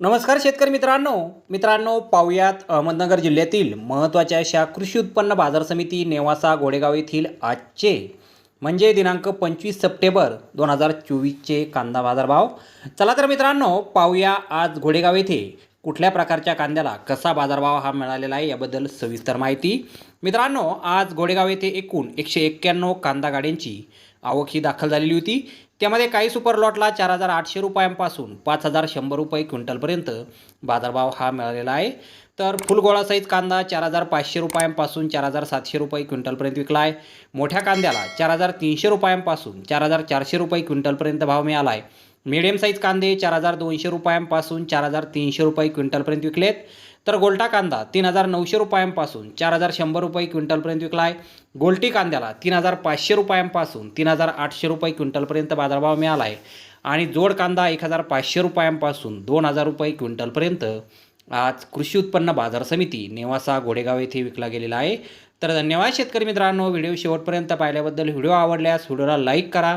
नमस्कार शेतकरी मित्रांनो. मित्रांनो पाहुयात अहमदनगर जिल्ह्यातील महत्त्वाच्या अशा कृषी उत्पन्न बाजार समिती नेवासा गोडेगाव येथील आजचे म्हणजे दिनांक पंचवीस सप्टेंबर दोन हजार चोवीसचे कांदा बाजारभाव. चला तर मित्रांनो पाहूया आज घोडेगाव येथे कुठल्या प्रकारच्या कांद्याला कसा बाजारभाव हा मिळालेला आहे याबद्दल सविस्तर माहिती. मित्रांनो आज घोडेगाव येथे एकूण एकशे एक्क्याण्णव कांदा गाड्यांची आवक ही दाखल झालेली होती. त्यामध्ये काही सुपर लॉटला चार हजार आठशे रुपयांपासून पाच हजार शंभर रुपये क्विंटलपर्यंत बाजारभाव हा मिळालेला आहे. तर फुलगोळा साईज कांदा चार हजार पाचशे रुपयांपासून चार हजार सातशे रुपये क्विंटलपर्यंत विकला आहे. मोठ्या कांद्याला चार हजार तीनशे रुपयांपासून चार हजार चारशे रुपये क्विंटलपर्यंत भाव मिळाला आहे. मिडियम साईज कांदे चार हजार दोनशे रुपयांपासून चार हजार तीनशे रुपये क्विंटलपर्यंत विकलेत. तर गोल्टा कांदा तीन हजार नऊशे रुपयांपासून चार हजार शंभर रुपये क्विंटलपर्यंत विकला आहे गोल्टी कांद्याला तीन हजार पाचशे रुपयांपासून तीन हजार आठशे रुपये क्विंटलपर्यंत बाजारभाव मिळाला आहे आणि जोड कांदा एक हजार पाचशे रुपयांपासून दोन हजार रुपये क्विंटलपर्यंत आज कृषी उत्पन्न बाजार समिती नेवासा गोडेगाव येथे विकला गेलेला आहे. तर धन्यवाद शेतकरी मित्रांनो व्हिडिओ शेवटपर्यंत पाहिल्याबद्दल व्हिडिओ आवडल्यास व्हिडिओला लाईक करा.